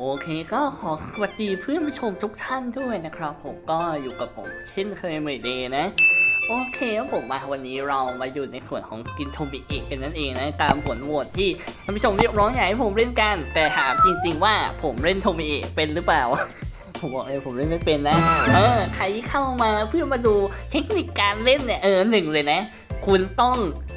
โอเคก็ขอสวัสดีเพื่อนผู้ชมทุกท่านด้วยนะครับ ผมก็อยู่กับผมเช่นเคยเหมือนเดย์นะ โอเคครับผมมาวันนี้เรามาอยู่ในส่วนของกินโทมิเอกกันนั่นเองนะ ตามผลโหวตที่ท่านผู้ชมเรียกร้องอยากให้ผมเล่นกัน แต่ถามจริง ๆ ว่าผมเล่นโทมิเอกเป็นหรือเปล่าผมบอกเลยผมเล่นไม่เป็นนะ เออ ใครที่เข้ามาเพื่อมาดูเทคนิคการเล่นเนี่ย เออหนึ่งเลยนะ คุณต้อง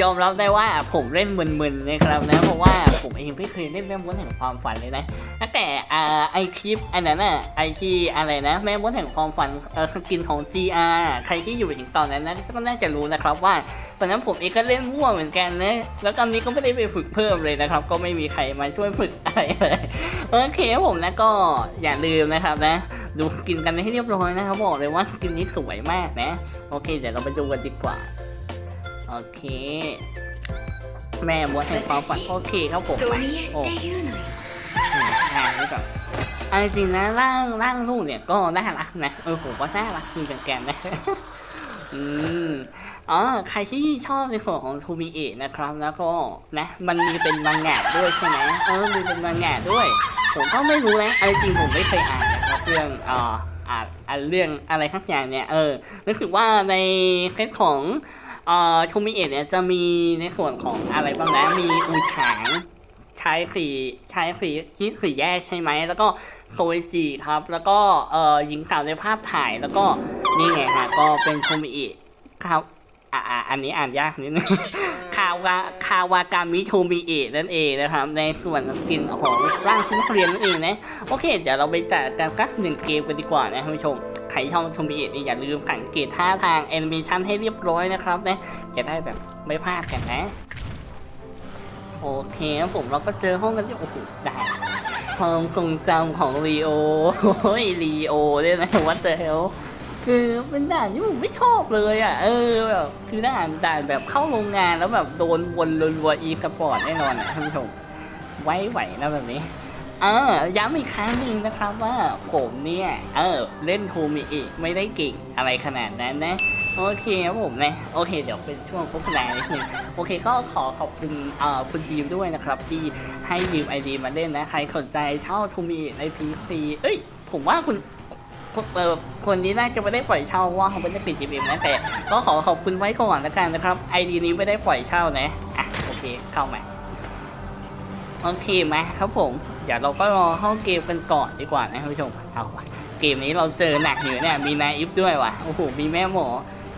ยอมรับได้ว่าผมเล่นมึนๆนะครับนะเพราะว่าผมเองไม่เคยเล่นแม่มดแห่งความฝันเลยนะตั้งแต่อ่ไอคลิปอันนั้นน่ะไอที่อะไรนะ แม่มดแห่งความฝันเออสกินของ GR ใครที่อยู่ถึงตอนนั้นนะก็น่าจะรู้นะครับว่าตอนนั้นผมเองก็เล่นมั่วเหมือนกันนะแล้วตอนนี้ก็ไม่ได้ไปฝึกเพิ่มเลยนะครับ ก็ไม่มีใครมาช่วยฝึกอะไรเลยโอเคครับผมนะก็อย่าลืมนะครับนะดูกินกันให้เรียบร้อยนะครับบอกเลยว่าสกินนี้สวยมากนะ โอเค เดี๋ยวเราไปดูกันดีกว่า โอเค แม่บัวแห่งความฝันโอเคครับผมไปโอ้งานนี้แบบเอาจริงนะร่างร่างลูกเนี่ยก็น่ารักนะเออผมก็าน่ารักจริงแกนนะอืมอ๋อใครที่ชอบในส่วนของทูมีเอนะครับ แล้วก็นะ มันมีเป็นบางแง่ด้วยใช่ไหมเออมีเป็นบางแง่ด้วย ผมก็ไม่รู้นะเอาจริงผมไม่เคยอ่านนะครับเรื่องอ่าอ่านเรื่องอะไรทั้งอย่างเนี่ยเออรู้สึกว่าในเคสของ เอ่อทูมิเอะเนี่ยจะมีในส่วนของอะไรบ้างนะ มีอูฉางใชายสีใชายสีที่สีแย่ใช่ไหม แล้วก็โซจิครับ แล้วก็เอ่อหญิงสาวในภาพถ่ายแล้วก็นี่ไงฮะก็เป็นทูมิเอะครับอ่าอันนี้อ่านยากนิดนึงคาวาคาวากามิโทมิเอะนั่นเองนะครับ ในส่วนสกินของร่างชิ้นนักเรียนนั่นเองนะ โอเค เดี๋ยวเราไปจัดกันสักหนึ่งเกมกันดีกว่านะท่านผู้ชม ใครชอบโทมิเอะนี่อย่าลืมสังเกตท่าทางแอนิเมชันให้เรียบร้อยนะครับนะจะได้แบบไม่พลาดกันนะโอเคผมเราก็เจอห้องกันที่โอ้โหด้ความทรงจำของลีโอโอ้ยลีโอเนี่ยนะวัดเตอร์เฮลคือเป็นด่านที่ผมไม่ชอบเลยอะ เออแบบคือด่านด่านแบบเข้าโรงงานแล้วแบบโดนวนรัวๆอีสปอร์ตแน่นอนอะท่านผู้ชม ไว้ไหวนะแบบนี้ เออย้ำอีกครั้งหนึ่งนะครับว่าผมเนี่ย เออ เล่นโทมิอิไม่ได้เก่งอะไรขนาดนั้นนะ โอเคครับผมนะ โอเค เดี๋ยวเป็นช่วงโฆษณานิดนึงโอเคก็ขอขอบคุณเอ่อคุณดีมด้วยนะครับ ที่ให้ยืมไอดีมาเล่นนะ ใครสนใจเช่าโทมิอิใน PC เอ้ย ผมว่าคุณเออคนนี้น่าจะไม่ได้ปล่อยเช่าว่าเขาไม่ได้ปิดจีบนะแต่ก็ขอขอบคุณไว้ก่อนแล้วกันนะครับไอดีนี้ไม่ได้ปล่อยเช่านะอะโอเคเข้ามาโอเคมครับผม เดี๋ยวเราก็รอเข้าเกมกันก่อนดีกว่านะท่านผู้ชมเอาวะเกมนี้เราเจอหนักอยู่เนี่ยมีนายอิฟด้วยว่ะโอ้โหมีแม่หมอ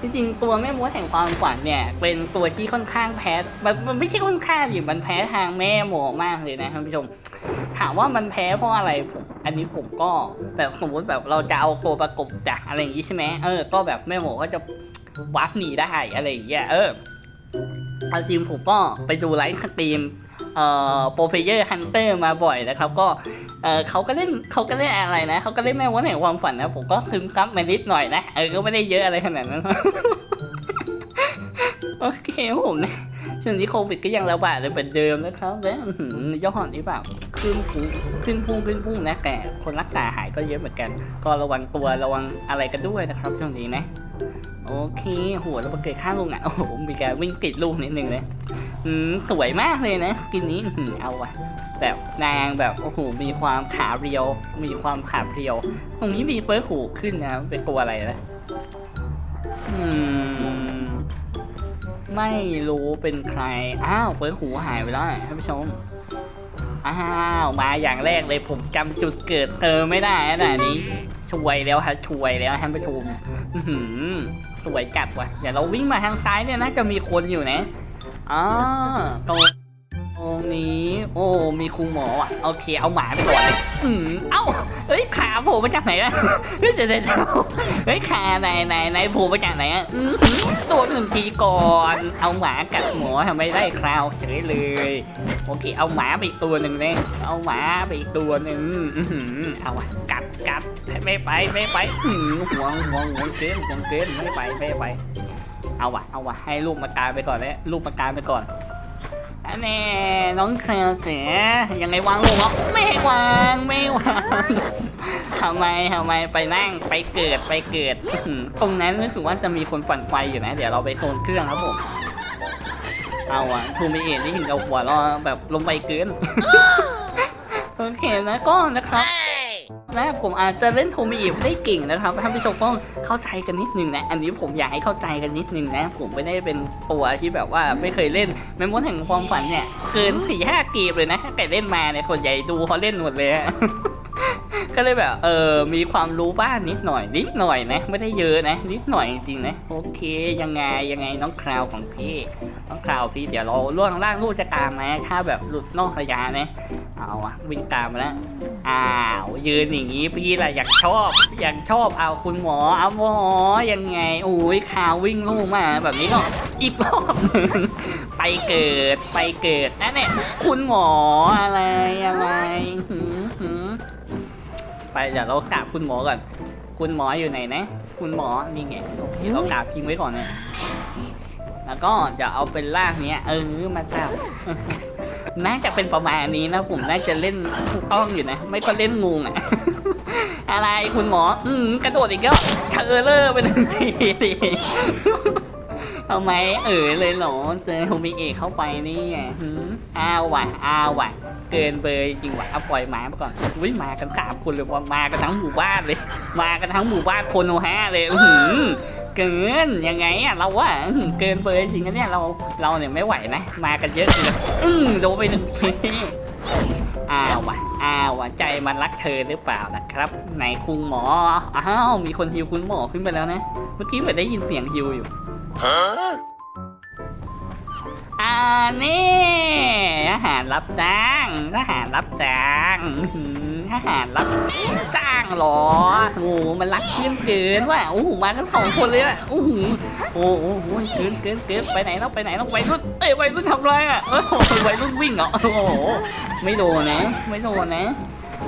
จริงๆตัวแม่มดแห่งความฝันเนี่ยเป็นตัวที่ค่อนข้างแพ้มันมันไม่ใช่ค่อนข้างอยู่มันแพ้ทางแม่หมอมากเลยนะท่านผู้ชมถามว่ามันแพ้เพราะอะไรผมอันนี้ผมก็แบบสมมติแบบเราจะเอาตัวประกบจากอะไรอย่างงี้ใช่ไหมเออก็แบบแม่หมอก็จะวัดหนีได้อะไรอย่างเงี้ยเออเอาจริงผมก็ไปดูไลฟ์สตรีม เอ่อโปรเพเยอร์ฮันเตอร์มาบ่อยนะครับ ก็เออเขาก็เล่นเขาก็เล่นอะไรนะเขาก็เล่นแม่วันแห่งความฝันนะผมก็ซึมซับมานิดหน่อยนะเออก็ไม่ได้เยอะอะไรขนาดนั้นโอเคผมนะช่วงนี้โควิดก็ยังระบาดเลยเหมือนเดิมนะครับและอื้อหือยอดนี่แบบขึ้นพุ่งขึ้นพุ่งขึ้นพุ่งนะแต่คนรักษาหายก็เยอะเหมือนกัน ก็ระวังตัวระวังอะไรกันด้วยนะครับช่วงนี้นะ โอเคหัวเราเกิดข้างลงอะโอ้โหมีการวิ่งติดลูกนิดนึงเลยอืมสวยมากเลยนะสกินนี้อเอาว่ะแบบนางแบบโอ้โหมีความขาเรียว มีความขาเรียว ตรงนี้มีเปิร์หูขึ้นนะเป็นตัวอะไรนะอืมไม่รู้เป็นใครอ้าวเปิดหูหายไปแล้วท่านผู้ชมอ้าวมาอย่างแรกเลยผมจำจุดเกิดเธอไม่ได้นะอันนี้ช่วยแล้วฮะช่วยแล้วท่านผู้ชมอื้อหือ สวยจัดว่ะเดี๋ยวเราวิ่งมาทางซ้ายเนี่ยน่าจะมีคนอยู่นะอ๋อตรง ตรงนี้ โอ้มีครูหมอว่ะโอเคเอาหมาไปก่อนเลยอืมเอ้าเฮ้ยขาโผล่มาจากไหนอะเฮ้ยเดี๋ยวเดี๋ยวเดี๋ยวเฮ้ยขาไหนไหนไหนโผล่มาจากไหนอะอื้อหือตัวหนึ่งทีก่อน เอาหมากัดหมอทำไมได้คราวเฉยเลยโอเคเอาหมาไปอีกตัวหนึ่งเลยเอาหมาไปอีกตัวหนึ่งอื้อหือเอาอะกัดกัดไม่ไปไม่ไปอื้อหือห่วงห่วงห่วงเกินห่วงเกินไม่ไปไม่ไปเอาวะเอาวะให้ลูกมากลายไปก่อนเลยลูกมากลายไปก่อนอัน แน่น้องแคลเสียยังไงวางลงเหรอไม่วางไม่วางทำไมทำไมไปนั่งไปเกิดไปเกิด ตรงนั้นรู้สึกว่าจะมีคนฝันไฟอยู่นะ เดี๋ยวเราไปโซนเครื่องครับผมเอาอะทูมิเอ็นี่ถึงกับหัวเราแบบลงไปเกินโอโอเคนะก็นะครับ และผมอาจจะเล่นโทมิอิฟได้เก่งนะครับท่านผู้ชมต้องเข้าใจกันนิดนึงนะ อันนี้ผมอยากให้เข้าใจกันนิดนึงนะ ผมไม่ได้เป็นตัวที่แบบว่าไม่เคยเล่นแมมมดแห่งความฝันเนี่ยเกินสี่ห้าเกมเลยนะแต่เล่นมาเนี่ยคนใหญ่ดูเขาเล่นหมดเลย ก็เลยแบบเออมีความรู้บ้างนิดหน่อยนิดหน่อยนะ ไม่ได้เยอะนะนิดหน่อยจริงๆนะโอเค ยังไงยังไงน้องคราวของพี่น้องคราวพี่เดี๋ยวเราล่วงล่างลูกจะตามนะถ้าแบบหลุดนอกระยะนะเอาอะวิ่งตามมาแล้วอ้าวยืนอย่างงี้พี่ละอยากชอบอยากชอบเอาคุณหมอเอาหมอยังไงโอ้ยคราววิ่งลูกมาแบบนี้ก็อีกรอบหนึ่งไปเกิดไปเกิดนั่นเนี่ยคุณหมออะไรอะไร ไปเดี๋ยวเรากราบคุณหมอก่อน คุณหมออยู่ไหนนะ คุณหมอนี่ไงเรากราบทิ้งไว้ก่อนเนี่ยแล้วก็จะเอาเป็นลากเนี้ยเออมาจับน่าจะเป็นประมาณนี้นะผมน่าจะเล่นถูกต้องอยู่นะ ไม่ก็เล่นงูอะอะไรคุณหมอ อืมกระโดดอีกแล้วเชอเลอร์ไปหนึ่งทีดิ ทำไมเออเลยเหรอเจอโฮมิเอะเข้าไปนี่ไงอ้าวว่ะอ้าวว่ะเกินเบยจริงว่ะเอาปล่อยหมาไปก่อนอุ้ยมากันสามคนเลยว่ามากันทั้งหมู่บ้านเลย มากันทั้งหมู่บ้านโคโนฮะเลยอื้อหือเกินยังไงอะเราว่าเกินเบยจริงนะเนี่ยเราเราเนี่ยไม่ไหวนะมากันเยอะจริงอืมโดนไปหนึ่งทีอ้าวว่ะอ้าวว่ะใจมันรักเธอหรือเปล่านะครับไหนคุณหมออ้าวมีคนฮิวคุณหมอขึ้นไปแล้วนะเมื่อกี้เหมือนได้ยินเสียงฮิวอยู่ อ่านี่ทหารรับจ้างทหารรับจ้างอื้อหือทหารรับจ้างหรอโอ้โหมันรักเกินเกินว่ะโอ้โหมากันสองคนเลยอะโอ้โหโอ้โหเกินเกินเกินไปไหนแล้วไปไหนแล้ววัยรุ่นเอ้ยวัยรุ่นทำไรอะโอ้โหวัยรุ่นวิ่งเหรอโอ้โหไม่โดนนะ ไม่โดนนะ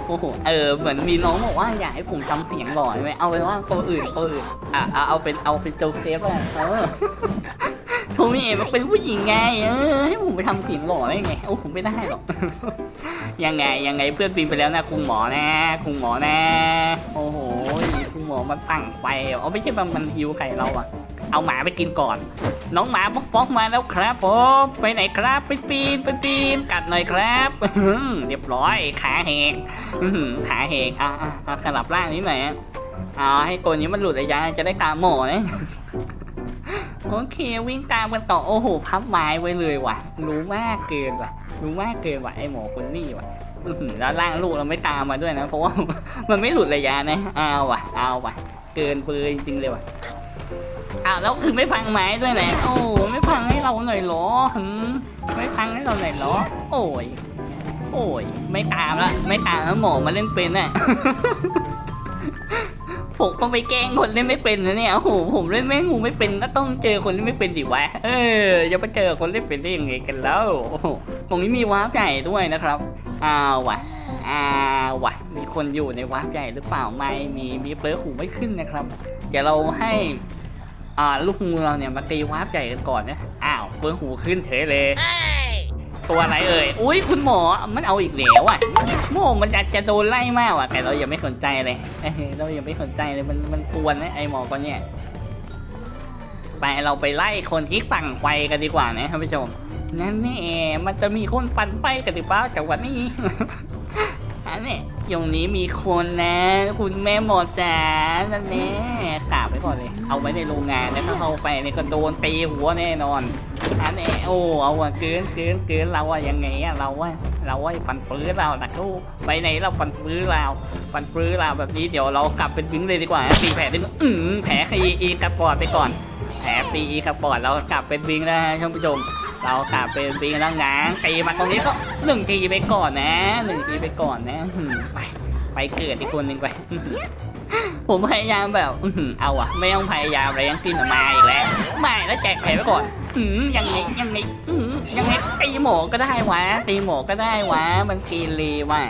โอ้โห เออ เหมือนมีน้องบอกว่าอยากให้ผมทำเสียงหล่อใช่ไหมเอาเป็นว่าตัวอื่นตัวอื่น อะเอาเอาเป็นเอาเป็นโจเซฟอะเออโทมิเอะมันเป็นผู้หญิงไง เออ ให้ผมไปทำเสียงหล่อได้ไง โอ้ผมไม่ได้หรอก ยังไงยังไงเพื่อนบินไปแล้วนะคุณหมอนะคุณหมอนะ โอ้โหคุณหมอมันตั้งไฟ เอาไม่ใช่มันมันหิวไข่เราอะ เอาหมาไปกินก่อน น้องหมาป๊อกป๊อกมาแล้วครับผมไปไหนครับไปปีนไปปีนกัดหน่อยครับเรียบร้อยขาแหกขาแหกอะอะอะขลับร่างนิดหน่อยอะเอาให้ตัวนี้มันหลุดระยะจะได้ตามหมอนะโอเควิ่งตามกันต่อโอ้โหพับไม้ไว้เลยว่ะ รู้มากเกินว่ะ รู้มากเกินว่ะไอหมอคนนี่ว่ะแล้วล่างลูกเราไม่ตามมาด้วยนะ เพราะว่ามันไม่หลุดระยะนะเอาว่ะเอาว่ะ เกินเบอร์จริงๆเลยว่ะ อ้าวแล้วคือไม่พังไม้ด้วยนะโอ้ไม่พังให้เราหน่อยเหรอหืมไม่พังให้เราหน่อยเหรอ โอ้ย โอ้ย ไม่ตามละไม่ตามแล้วหมอมาเล่นเป็นน่ะผมต้องไปแกล้งคนเล่นไม่เป็นนะเนี่ยโอ้โหผมเล่นแม่งูไม่เป็นก็ต้องเจอคนเล่นไม่เป็นดิวะเออจะไปเจอคนเล่นเป็นได้ยังไงกันแล้วตรงนี้มีวาร์ปใหญ่ด้วยนะครับอ้าวว่ะอ้าวว่ะมีคนอยู่ในวาร์ปใหญ่หรือเปล่าไม่มีมีเปิร์หูไม่ขึ้นนะครับเดี๋ยวเราให้ อ่าลูกงูเราเนี่ยมาตีวาร์ปใหญ่กันก่อนนะอ้าวเปิร์หูขึ้นเฉยเลย Hey! ตัวอะไรเอ่ย อุ้ยคุณหมอ มันเอาอีกแล้วอะโม่มันจะจะโดนไล่มากอะ แต่เรายังไม่สนใจเลยเอ้ยเรายังไม่สนใจเลย มันมันกวนนะไอหมอคนเนี้ยไปเราไปไล่คนที่ฝั่งไฟกันดีกว่านะท่านผู้ชม นั่นนี่มันจะมีคนปั่นไฟกันหรือเปล่าจากวันนี้อันนี้ ตรงนี้มีคนนะ คุณแม่หมอจ๋านั่นแน่ขาบไปก่อนเลย เอาไว้ในโรงงานแล้วถ้าเขาไปเนี่ยก็โดนตีหัวแน่นอนอันนี้โอ้เอาอะเกินเกินเกินเราอะยังไงอะเราว่าเราว่าฟันปื้อเรานะกูไปไหนเราฟันปื้อเราฟันปื้อเราแบบนี้เดี๋ยวเรากลับเป็นวิ้งเลยดีกว่าตีแผลได้อืมแผลคีอีกระปอดไปก่อน แผลปีอีกระปอดเรากลับเป็นวิ้งแล้วท่านผู้ชม เรากลับเป็นวิ้งแล้วนะตีมาตรงนี้ก็หนึ่งทีไปก่อนนะหนึ่งทีไปก่อนนะไปไปเกิดอีกคนหนึ่งไป ผมพยายามแบบเอาอะไม่ต้องพยายามอะไรทั้งสิ้นมาอีกแล้วไม่แล้วแจกแผลไปก่อนยังไงยังไงยังไงตีหมอก็ได้วะตีหมอก็ได้วะมันกีรีว่ะ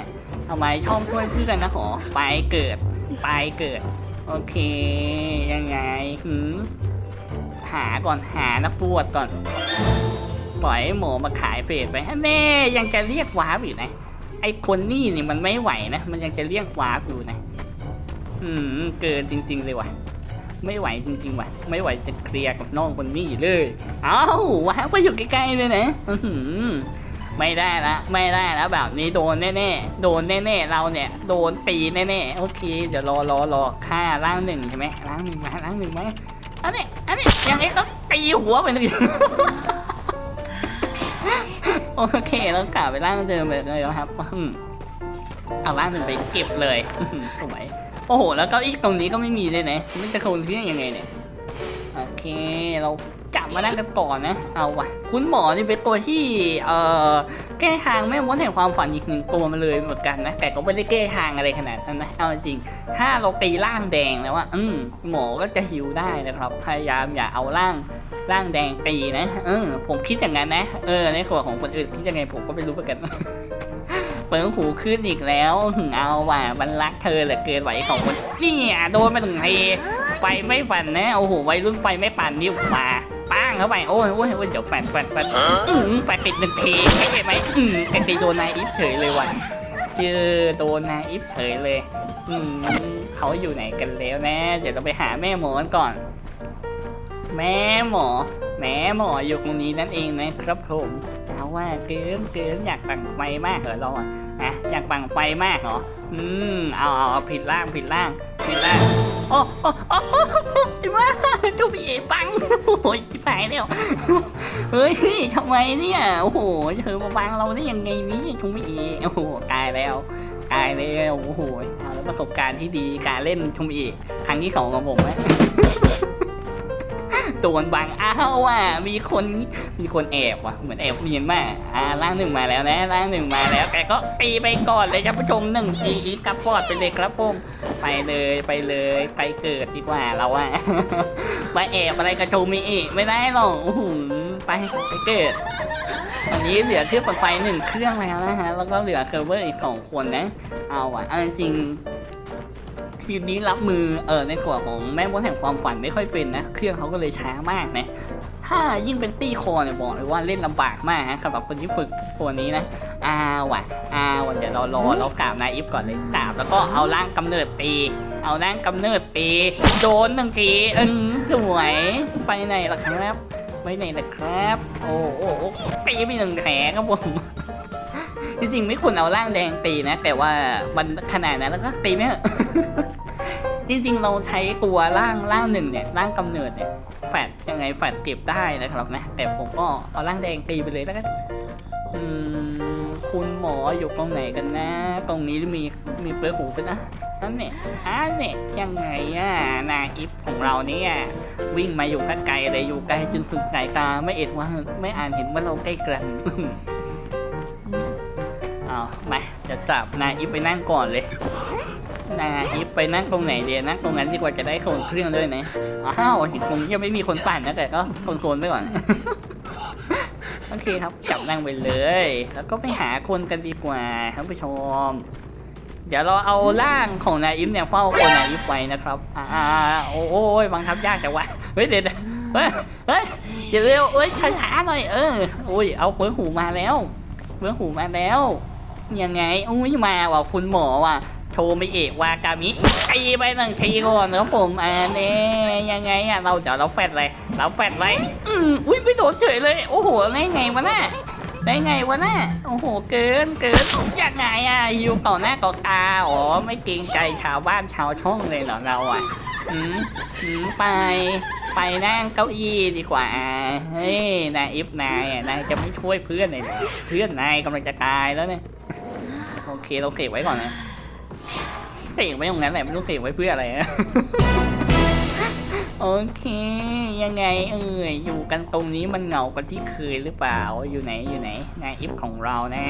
ทำไมชอบช่วยเพื่อนนะขอไปเกิดไปเกิด โอเค ยังไงหาก่อนหานักปวดก่อน ปล่อยให้หมอมาขายเฟสไปแน่ยังจะเรียกว้าอยู่นะ ไอคนนี่นี่มันไม่ไหวนะ มันยังจะเรียกว้าอยู่นะ อืม เกินจริง ๆ เลยว่ะ ไม่ไหวจริง ๆ ว่ะ ไม่ไหวจะเคลียร์กับน้องคนนี้เลย เอ้าว้าวไปอยู่ใกล้ๆเลยนะอือไม่ได้ละไม่ได้แล้วแบบนี้โดนแน่ๆโดนแน่ๆเราเนี่ย โดนตีแน่ๆโอเคเดี๋ยวรอรอรอค่าร่างหนึ่งใช่ไหมร่างหนึ่งมาร่างหนึ่งมาอันนี้อันนี้ยังไงก็ตีหัวไปหนึ่ง โอเคแล้วกลับไปล่างเดิมเลยนะครับเอาล่างหนึ่งไปเก็บเลยสวยโอ้โห แล้วเก็อีกตรงนี้ก็ไม่มีเลยนะมันจะคนที่ยังไงเนี่ย โอเค เรา กลับมานั่งกันก่อนนะ เอาวะคุณหมอนี่เป็นตัวที่ เอ่อ แก้ทางแม่มดแห่งความฝันอีกหนึ่งตัวมาเลยเหมือนกันนะ แต่ก็ไม่ได้แก้ทางอะไรขนาดนั้นนะ เอาจริง ถ้าเราตีร่างแดงแล้วว่า อืมหมอก็จะหิวได้นะครับ พยายามอย่าเอาร่างร่างแดงตีนะ เออ ผมคิดอย่างนั้นนะ เออ ในส่วนของคนอื่นคิดยังไงผมก็ไม่รู้เหมือนกันเปิดหูขึ้นอีกแล้วเอาว่ะมันรักเธอเหลือเกินไหวของคนนี่โดนมาถึงทีไฟไม่ฝันนะ โอ้โหวัยรุ่นไฟไม่ปั่นนี่มา ป้างเข้าไปโอ้ยโอ้ยโอ้ยเดี๋ยวแฟนแฟนแฟนอืมแฟนติดหนึ่งทีใช่ไหมอืมแต่ตีโดนนายอิฟเฉยเลยว่ะเจอโดนนายอิฟเฉยเลย อืมเขาอยู่ไหนกันแล้วนะ เดี๋ยวเราไปหาแม่หมอกันก่อน แม่หมอแม่หมออยู่ตรงนี้นั่นเองนะครับผมเอาว่าเกินเกินอยากปั่นไฟมากเหรอเราอะอะอยากปั่นไฟมากเหรออืมเอาเอาเอาผิดล่างผิดล่างผิดล่าง โอ้โอ้โอ้โอ้ไอ้บ้าทุบีเอปังโอ้ยจิ๋ายแล้วเฮ้ยทำไมเนี่ยโอ้โหเธอมาบังเราได้ยังไงนี่ยจูบีเอโอ้โหตายแล้วตายแล้วโอ้โหแล้วประสบการณ์ที่ดีการเล่นทุบีเอครั้งที่สองของผมไหม โดนบังอ้าวว่ะมีคนมีคนแอบว่ะเหมือนแอบเนียนมากอ่าร่างหนึ่งมาแล้วนะร่างหนึ่งมาแล้วแกก็ตีไปก่อนเลยครับผู้ชมหนึ่งทีอีกกระปอดไปเลยครับผมไปเลยไปเลยไปเกิดดีกว่าเราอะไปแอบอะไรกับโจมีอีกไม่ได้หรอกโอ้โหไปไปเกิดตอนนี้เหลือเครื่องปั่นไฟหนึ่งเครื่องแล้วนะฮะแล้วก็เหลือเซิร์ฟเวอร์อีกสองคนนะเอาว่ะเอาจริง ทีมนี้รับมือเออในส่วนของแม่มดแห่งความฝันไม่ค่อยเป็นนะ เครื่องเขาก็เลยช้ามากนะถ้ายิ่งเป็นตี้คอเนี่ยบอกเลยว่าเล่นลำบากมากฮะสำหรับคนที่ฝึกตัวนี้นะอ้าวว่ะอ้าวเดี๋ยวเรารอเรากราบนายอิฟก่อนเลยกราบแล้วก็เอาร่างกำเนิดตี เอาร่างกำเนิดตีโดนหนึ่งทีเอือสวยไปไหนล่ะครับไปไหนล่ะครับ โอ้โอ้โอ้ตีไปหนึ่งแผลครับผม จริงๆไม่ควรเอาร่างแดงตีนะ แต่ว่ามันขนาดนั้นแล้วก็ตีไม่จริงๆเราใช้ตัวร่างร่างหนึ่งเนี่ยร่างกำเนิดเนี่ยแฟดยังไงแฟดเก็บได้นะครับนะแต่ผมก็เอาร่างแดงตีไปเลยแล้วกันคุณหมออยู่ตรงไหนกันนะตรงนี้มีมีเปลือกหูเป็นนะนั่นเนี่ยอันเนี่ยยังไงอะนาอิฟของเราเนี่ยวิ่งมาอยู่ข้างไกลเลยอยู่ไกลจนสุดสายตาไม่เอ็ดว่าไม่อ่านเห็นว่าเราใกล้กัน เอามาจะจับนายอิฟไปนั่งก่อนเลยนายอิฟไปนั่งตรงไหนเดียนั่งตรงนั้นดีกว่าจะได้โซนเครื่องด้วยนะอ้าวถึงตรงนี้ยังไม่มีคนปั่นนะแต่ก็โซนๆไปก่อนโอเคครับจับนั่งไปเลย แล้วก็ไปหาคนกันดีกว่าท่านผู้ชมเดี๋ยวเราเอาร่างของนายอิฟเนี่ยเฝ้าคนนายอิฟไว้นะครับ อ่าโอ้โอ้ยบังคับยากแต่ว่าเฮ้ยเดี๋ยวเดี๋ยวเฮ้ยเฮ้ยอย่าเร็วเอ้ยช้าๆหน่อยเออโอ้ยเอาเปิดหูมาแล้วเปิดหูมาแล้ว ยังไงอุ้ยมาว่ะคุณหมอว่ะโทรไม่เอกวากามิตีไปหนึ่งทีก่อนครับผมอ่าเน่ยังไงอะเราเดี๋ยวเราแฟดเลยเราแฟดไว้อืมอุ้ยไม่โดนเฉยเลยโอ้โหได้ไงวะน่ะได้ไงวะน่ะโอ้โหเกินเกินยังไงอะฮิวต่อหน้าต่อตาอ๋อไม่เกรงใจชาวบ้านชาวช่องเลยเหรอเราอะอืมอืมไปไปนั่งเก้าอี้ดีกว่า เฮ้ยนายอิฟนายนายจะไม่ช่วยเพื่อนเลยเพื่อนนายกำลังจะตายแล้วเนี่ย โอเคเราเสกไว้ก่อนนะเสกไว้ตรงนั้นแหละไม่รู้เสกไว้เพื่ออะไรนะโอเค ยังไงเอ่ยอยู่กันตรงนี้มันเหงากว่าที่เคยหรือเปล่าอยู่ไหนอยู่ไหนนายอิฟของเรานะ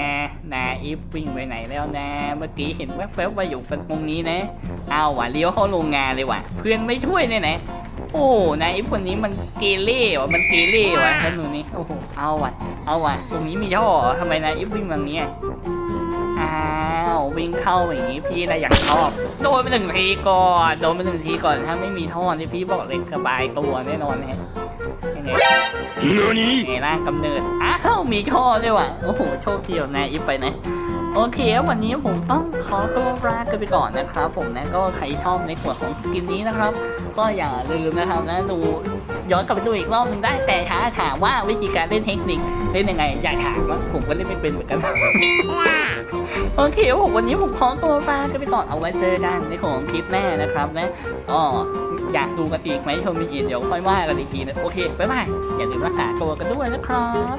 นายอิฟวิ่งไปไหนแล้วนะ เมื่อกี้เห็นแวบๆว่าอยู่กันตรงนี้นะอ้าวว่ะเลี้ยวเข้าโรงงานเลยว่ะ เพื่อนไม่ช่วยเนี่ยนะโอ้นายอิฟคนนี้มันเกเรว่ะมันเกเรว่ะท่านหนูนี่โอ้โหเอาว่ะเอาว่ะตรงนี้มีท่อทำไมนายอิฟวิ่งแบบนี้ อะอ้าววิ่งเข้าอย่างนี้พี่นะอยากชอบ โดนไปหนึ่งทีก่อนโดนไปหนึ่งทีก่อนถ้าไม่มีท่อที่พี่บอกเลยสบายตัวแน่นอนฮะยังไง何ไงร่างกำเนิดอ้าวมีท่อด้วยว่ะโอ้โหโชคดีของนายอิฟไปนะโอเค วันนี้ผมต้องขอตัวลากันไปก่อนนะครับ ผมนะก็ใครชอบในส่วนของสกินนี้นะครับ ก็อย่าลืมนะครับนะดูย้อนกลับไปดูอีกรอบหนึงได้แต่ถ้าถามว่าวิธีการเล่นเทคนิคเล่นยังไง อยากถามว่าผมก็เล่นไม่เป็นเหมือนกัน โอเคผมวันนี้ผมขอตัวลากันไปก่อนเอาไว้เจอกันในของคลิปแม่นะครับนะก็อยากดูกันอีกไหมชมมิอีเดี๋ยวค่อยว่ากันอีกทีนะโอเคบ๊ายบายอย่าลืมรักษาตัวกันด้วยนะครับ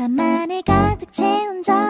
밤하늘 가득 채운 저